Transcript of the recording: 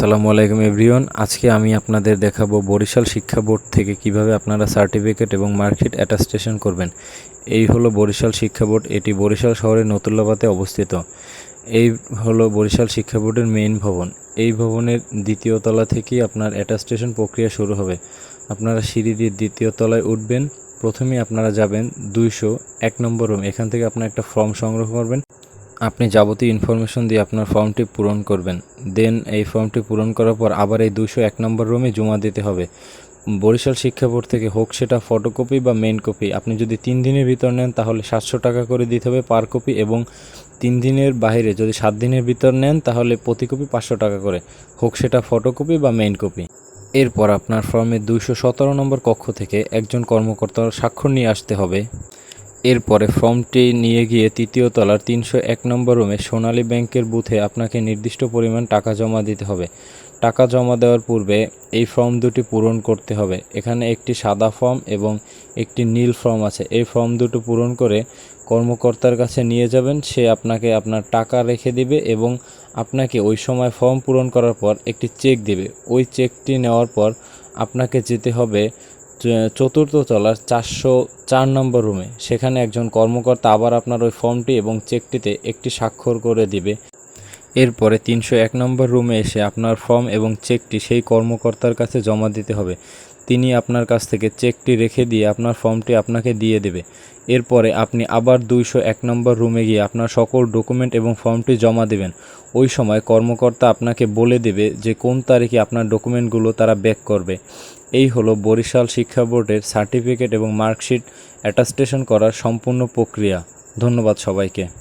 আসসালামু আলাইকুম এভরিওয়ান। আজকে আমি আপনাদের দেখাবো বরিশাল শিক্ষা বোর্ড থেকে কীভাবে আপনারা সার্টিফিকেট এবং মার্কশিট অ্যাটাস্টেশন করবেন। এই হলো বরিশাল শিক্ষা বোর্ড, এটি বরিশাল শহরের নতুল্লাবাতে অবস্থিত। এই হলো বরিশাল শিক্ষা বোর্ডের মেইন ভবন। এই ভবনের দ্বিতীয় তলা থেকেই আপনার অ্যাটাস্টেশন প্রক্রিয়া শুরু হবে। আপনারা সিঁড়ি দিয়ে দ্বিতীয় তলায় উঠবেন। প্রথমেই আপনারা যাবেন দুইশো এক নম্বর রুম। এখান থেকে আপনার একটা ফর্ম সংগ্রহ করবেন। আপনি যাবতীয় ইনফরমেশন দিয়ে আপনার ফর্মটি পূরণ করবেন। দেন এই ফর্মটি পূরণ করার পর আবার এই দুশো এক নম্বর রুমে জমা দিতে হবে। বরিশাল শিক্ষা বোর্ড থেকে হোক সেটা ফটোকপি বা মেন কপি আপনি যদি তিন দিনের ভিতর নেন, তাহলে সাতশো টাকা করে দিতে হবে পার কপি এবং তিন দিনের বাইরে যদি সাত দিনের ভিতর নেন, তাহলে প্রতি কপি পাঁচশো টাকা করে। হোক সেটা ফটোকপি বা মেইন কপি এরপর আপনার ফর্মে দুইশো সতেরো নম্বর কক্ষ থেকে একজন কর্মকর্তার স্বাক্ষর নিয়ে আসতে হবে। এরপরে ফর্মটি নিয়ে গিয়ে তৃতীয় তলার তিনশো এক নম্বর রুমে সোনালী ব্যাংকের বুথে আপনাকে নির্দিষ্ট পরিমাণ টাকা জমা দিতে হবে। টাকা জমা দেওয়ার পূর্বে এই ফর্ম দুটি পূরণ করতে হবে। এখানে একটি সাদা ফর্ম এবং একটি নীল ফর্ম আছে। এই ফর্ম দুটো পূরণ করে কর্মকর্তার কাছে নিয়ে যাবেন। সে আপনাকে আপনার টাকা রেখে দিবে এবং আপনাকে ওই সময় ফর্ম পূরণ করার পর একটি চেক দেবে। ওই চেকটি নেওয়ার পর আপনাকে যেতে হবে চতুর্থ তলার চারশো চার নম্বর রুমে। সেখানে একজন কর্মকর্তা আবার আপনার ওই ফর্মটি এবং চেকটিতে একটি স্বাক্ষর করে দিবে। এরপরে তিনশো এক নম্বর রুমে এসে আপনার ফর্ম এবং চেকটি সেই কর্মকর্তার কাছে জমা দিতে হবে। তিনি আপনার কাছ থেকে চেকটি রেখে দিয়ে আপনার ফর্মটি আপনাকে দিয়ে দেবে। এরপরে আপনি আবার দুইশো এক নম্বর রুমে গিয়ে আপনার সকল ডকুমেন্ট এবং ফর্মটি জমা দেবেন। ওই সময় কর্মকর্তা আপনাকে বলে দেবে যে কোন তারিখে আপনার ডকুমেন্টগুলো তারা ব্যাক করবে। এই হলো বরিশাল শিক্ষা বোর্ডের সার্টিফিকেট এবং মার্কশিট অ্যাটাস্টেশন করার সম্পূর্ণ প্রক্রিয়া। ধন্যবাদ সবাইকে।